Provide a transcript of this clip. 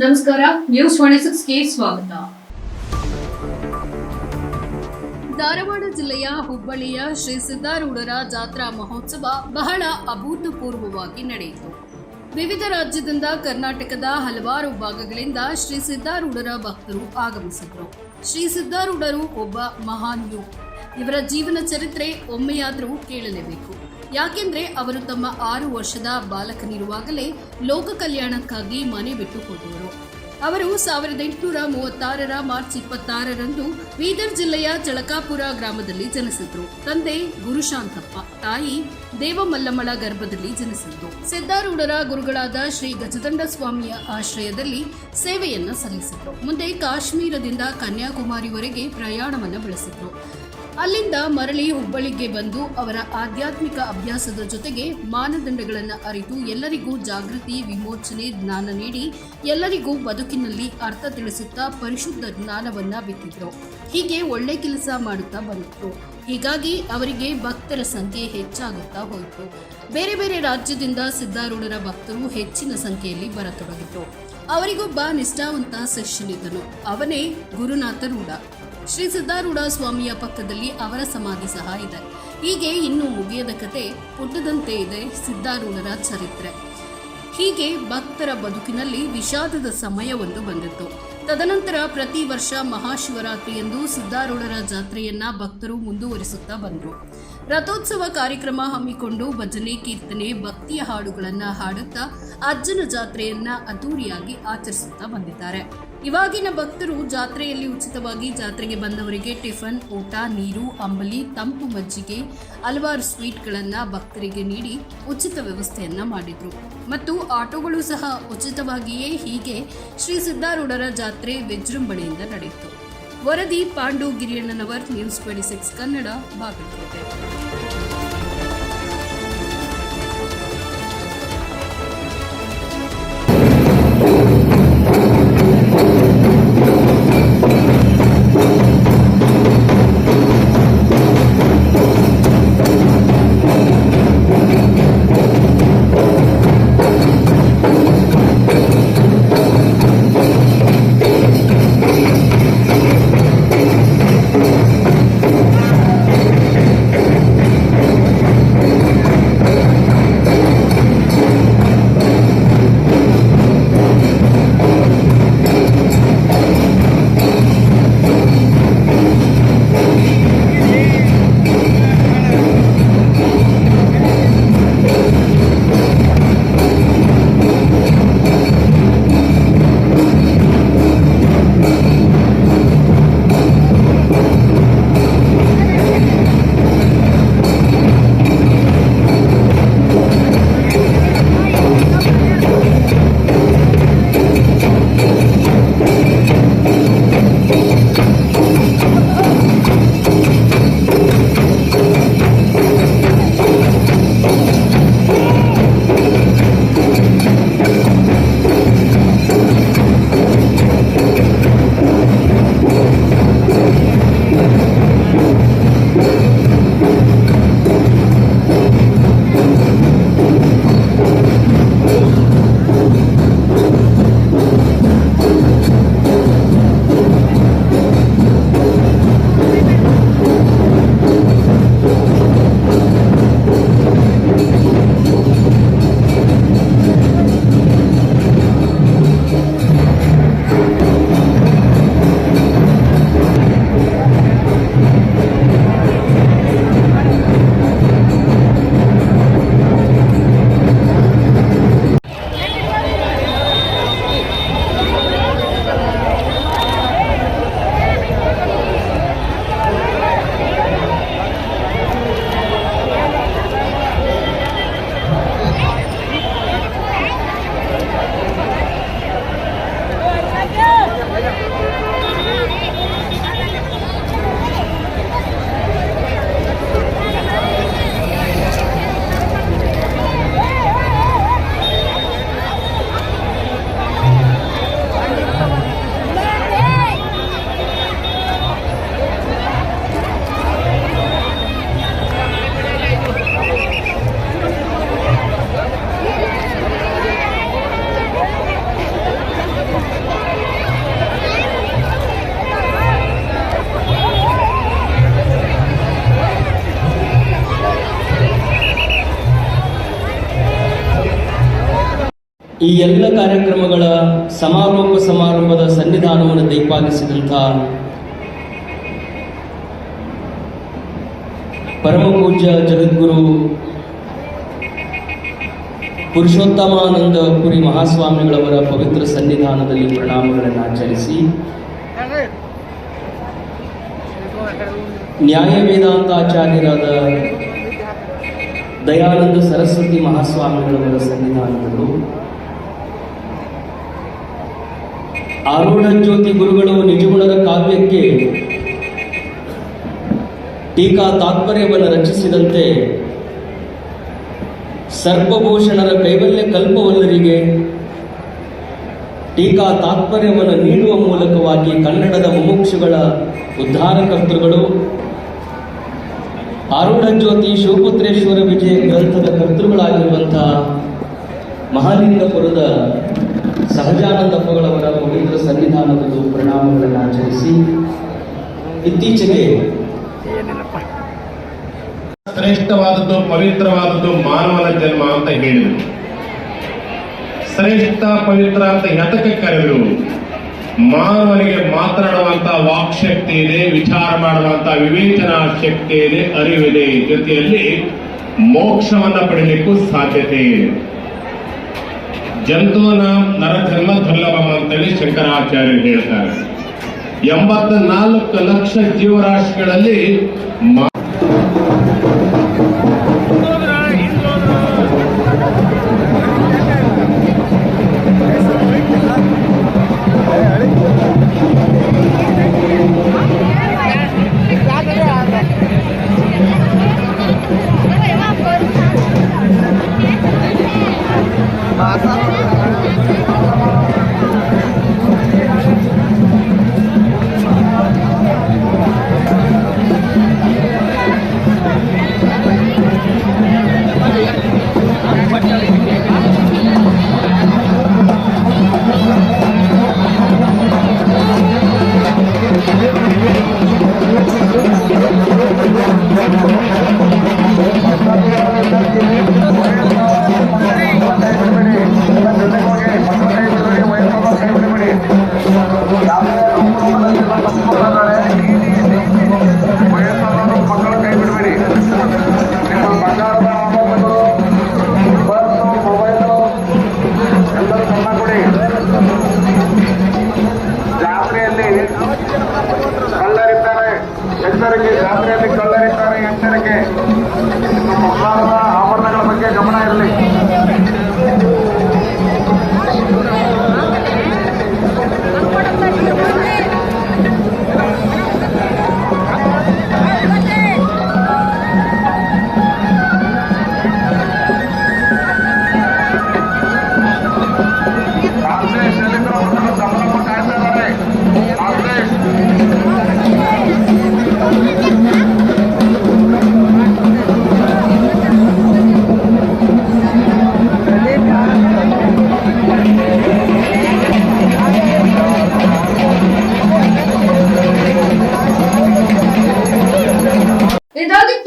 ನಮಸ್ಕಾರ news twenty ಸಿಕ್ಸ್ಗೆ ಸ್ವಾಗತ. ಧಾರವಾಡ ಜಿಲ್ಲೆಯ ಹುಬ್ಬಳ್ಳಿಯ ಶ್ರೀ ಸಿದ್ದಾರೂಢರ ಜಾತ್ರಾ ಮಹೋತ್ಸವ ಬಹಳ ಅಭೂತಪೂರ್ವವಾಗಿ ನಡೆಯಿತು. ವಿವಿಧ ರಾಜ್ಯದಿಂದ ಕರ್ನಾಟಕದ ಹಲವಾರು ಭಾಗಗಳಿಂದ ಶ್ರೀ ಸಿದ್ದಾರೂಢರ ಭಕ್ತರು ಆಗಮಿಸಿದರು. ಶ್ರೀ ಸಿದ್ದಾರೂಢರು ಒಬ್ಬ ಮಹಾನ್ ಯೋಗಿ. ಇವರ ಜೀವನ ಚರಿತ್ರೆ ಒಮ್ಮೆಯಾದರೂ ಕೇಳಲೇಬೇಕು. ಯಾಕೆಂದ್ರೆ ಅವರು ತಮ್ಮ ಆರು ವರ್ಷದ ಬಾಲಕನಿರುವಾಗಲೇ ಲೋಕ ಕಲ್ಯಾಣಕ್ಕಾಗಿ ಮನೆ ಬಿಟ್ಟು ಹೋದವರು. ಅವರು ಸಾವಿರದ ಎಂಟುನೂರ ಮೂವತ್ತಾರರ ಮಾರ್ಚ್ ಇಪ್ಪತ್ತಾರರಂದು ಬೀದರ್ ಜಿಲ್ಲೆಯ ಚಳಕಾಪುರ ಗ್ರಾಮದಲ್ಲಿ ಜನಿಸಿದ್ರು. ತಂದೆ ಗುರುಶಾಂತಪ್ಪ ತಾಯಿ ದೇವಮಲ್ಲಮ್ಮಳ ಗರ್ಭದಲ್ಲಿ ಜನಿಸಿದ್ರು. ಸಿದ್ದಾರೂಢರ ಗುರುಗಳಾದ ಶ್ರೀ ಗಜದಂಡ ಸ್ವಾಮಿಯ ಆಶ್ರಯದಲ್ಲಿ ಸೇವೆಯನ್ನ ಸಲ್ಲಿಸಿದ್ರು. ಮುಂದೆ ಕಾಶ್ಮೀರದಿಂದ ಕನ್ಯಾಕುಮಾರಿವರೆಗೆ ಪ್ರಯಾಣವನ್ನು ಬೆಳೆಸಿದ್ರು. ಅಲ್ಲಿಂದ ಮರಳಿ ಹುಬ್ಬಳ್ಳಿಗೆ ಬಂದು ಅವರ ಆಧ್ಯಾತ್ಮಿಕ ಅಭ್ಯಾಸದ ಜೊತೆಗೆ ಮಾನದಂಡಗಳನ್ನು ಅರಿತು ಎಲ್ಲರಿಗೂ ಜಾಗೃತಿ, ವಿಮೋಚನೆ, ಜ್ಞಾನ ನೀಡಿ ಎಲ್ಲರಿಗೂ ಬದುಕಿನಲ್ಲಿ ಅರ್ಥ ತಿಳಿಸುತ್ತಾ ಪರಿಶುದ್ಧ ಜ್ಞಾನವನ್ನ ಬಿತ್ತಿದ್ರು. ಹೀಗೆ ಒಳ್ಳೆ ಕೆಲಸ ಮಾಡುತ್ತಾ ಬಂದಿತ್ತು ಹೀಗಾಗಿ ಅವರಿಗೆ ಭಕ್ತರ ಸಂಖ್ಯೆ ಹೆಚ್ಚಾಗುತ್ತಾ ಹೋಯಿತು. ಬೇರೆ ಬೇರೆ ರಾಜ್ಯದಿಂದ ಸಿದ್ದಾರೂಢರ ಭಕ್ತರು ಹೆಚ್ಚಿನ ಸಂಖ್ಯೆಯಲ್ಲಿ ಬರತೊಡಗಿದ್ರು. ಅವರಿಗೊಬ್ಬ ನಿಷ್ಠಾವಂತ ಶಿಷ್ಯನಿದ್ದನು. ಅವನೇ ಗುರುನಾಥ ರೂಢ. ಶ್ರೀ ಸಿದ್ಧಾರೂಢ ಸ್ವಾಮಿಯ ಪಕ್ಕದಲ್ಲಿ ಅವರ ಸಮಾಧಿ ಸಹ ಇದೆ. ಹೀಗೆ ಇನ್ನೂ ಮುಗಿಯದ ಕತೆ ಪುಟ್ಟದಂತೆ ಇದೆ ಸಿದ್ಧಾರೂಢರ ಚರಿತ್ರೆ. ಹೀಗೆ ಭಕ್ತರ ಬದುಕಿನಲ್ಲಿ ವಿಷಾದದ ಸಮಯವೊಂದು ಬಂದಿತ್ತು. ತದನಂತರ ಪ್ರತಿ ವರ್ಷ ಮಹಾಶಿವರಾತ್ರಿಯಂದು ಸಿದ್ಧಾರೂಢರ ಜಾತ್ರೆಯನ್ನ ಭಕ್ತರು ಮುಂದುವರಿಸುತ್ತಾ ಬಂದರು. ರಥೋತ್ಸವ ಕಾರ್ಯಕ್ರಮ ಹಮ್ಮಿಕೊಂಡು ಭಜನೆ, ಕೀರ್ತನೆ, ಭಕ್ತಿಯ ಹಾಡುಗಳನ್ನು ಹಾಡುತ್ತಾ ಅಜ್ಜನ ಜಾತ್ರೆಯನ್ನ ಅದ್ದೂರಿಯಾಗಿ ಆಚರಿಸುತ್ತಾ ಬಂದಿದ್ದಾರೆ. ಇವಾಗಿನ ಭಕ್ತರು ಜಾತ್ರೆಯಲ್ಲಿ ಉಚಿತವಾಗಿ ಜಾತ್ರೆಗೆ ಬಂದವರಿಗೆ ಟಿಫನ್, ಊಟ, ನೀರು, ಅಂಬಲಿ, ತಂಪು ಮಜ್ಜಿಗೆ, ಹಲವಾರು ಸ್ವೀಟ್ಗಳನ್ನು ಭಕ್ತರಿಗೆ ನೀಡಿ ಉಚಿತ ವ್ಯವಸ್ಥೆಯನ್ನು ಮಾಡಿದ್ರು. ಮತ್ತು ಆಟೋಗಳು ಸಹ ಉಚಿತವಾಗಿಯೇ ಹೀಗೆ ಶ್ರೀ ಸಿದ್ದಾರೂಢರ ಜಾತ್ರೆ ವಿಜೃಂಭಣೆಯಿಂದ ನಡೆಯಿತು. ವರದಿ Pandu Giriyannanavar, news twenty six Kannada, Bagalkot. ಈ ಎಲ್ಲ ಕಾರ್ಯಕ್ರಮಗಳ ಸಮಾರೋಪ ಸಮಾರಂಭದ ಸನ್ನಿಧಾನವನ್ನು ದಯಪಾಲಿಸಿದಂಥ ಪರಮಪೂಜ್ಯ ಜಗದ್ಗುರು ಪುರುಷೋತ್ತಮಾನಂದ ಪುರಿ ಮಹಾಸ್ವಾಮಿಗಳವರ ಪವಿತ್ರ ಸನ್ನಿಧಾನದಲ್ಲಿ ಪ್ರಣಾಮಗಳನ್ನು ಆಚರಿಸಿ ನ್ಯಾಯ ವೇದಾಂತಾಚಾರ್ಯರಾದ ದಯಾನಂದ ಸರಸ್ವತಿ ಮಹಾಸ್ವಾಮಿಗಳವರ ಸನ್ನಿಧಾನದಲ್ಲೂ ಆರೂಢ ಜ್ಯೋತಿ ಗುರುಗಳು ನಿಜಗುಣದ ಕಾವ್ಯಕ್ಕೆ ಟೀಕಾ ತಾತ್ಪರ್ಯವನ್ನು ರಚಿಸಿದಂತೆ ಸರ್ಪಭೂಷಣರ ಕೈವಲ್ಯ ಕಲ್ಪವಲ್ಲರಿಗೆ ಟೀಕಾ ತಾತ್ಪರ್ಯವನ್ನು ನೀಡುವ ಮೂಲಕವಾಗಿ ಕನ್ನಡದ ಮುಮುಕ್ಷುಗಳ ಉದ್ಧಾರಕರ್ತೃಗಳು ಆರೂಢ ಜ್ಯೋತಿ ಶಿವಪುತ್ರೇಶ್ವರ ವಿಜಯ ಗ್ರಂಥದ ಕರ್ತೃಗಳಾಗಿರುವಂತಹ ಮಹಾಲಿಂಗಪುರದ ಸಹಜಾನಂದಪ್ಪಗಳವರ ಪವಿತ್ರ ಸನ್ನಿಧಾನದಲ್ಲಿ ಪ್ರಣಾಮಗಳನ್ನು ಆಚರಿಸಿ ಇತ್ತೀಚೆಗೆ ಶ್ರೇಷ್ಠವಾದದ್ದು ಪವಿತ್ರವಾದದ್ದು ಮಾನವನ ಜನ್ಮ ಅಂತ ಹೇಳಿದರು. ಶ್ರೇಷ್ಠ ಪವಿತ್ರ ಅಂತ ಎತಕ್ಕೆ ಕರೆದರು? ಮಾನವನಿಗೆ ಮಾತನಾಡುವಂತ ವಾಕ್ಶಕ್ತಿ ಇದೆ, ವಿಚಾರ ಮಾಡುವಂತ ವಿವೇಚನಾ ಶಕ್ತಿ ಇದೆ, ಅರಿವಿದೆ ಜೊತೆಯಲ್ಲಿ ಮೋಕ್ಷವನ್ನ ಪಡೆಯಲಿಕ್ಕೂ ಸಾಧ್ಯತೆ ಇದೆ. ಜಂತುವನ ನರಧರ್ಮ ದುರ್ಲಭಂ ಅಂತೇಳಿ ಶಂಕರಾಚಾರ್ಯರು ಹೇಳ್ತಾರೆ. ಎಂಬತ್ತ ನಾಲ್ಕು ಲಕ್ಷ ಜೀವರಾಶಿಗಳಲ್ಲಿ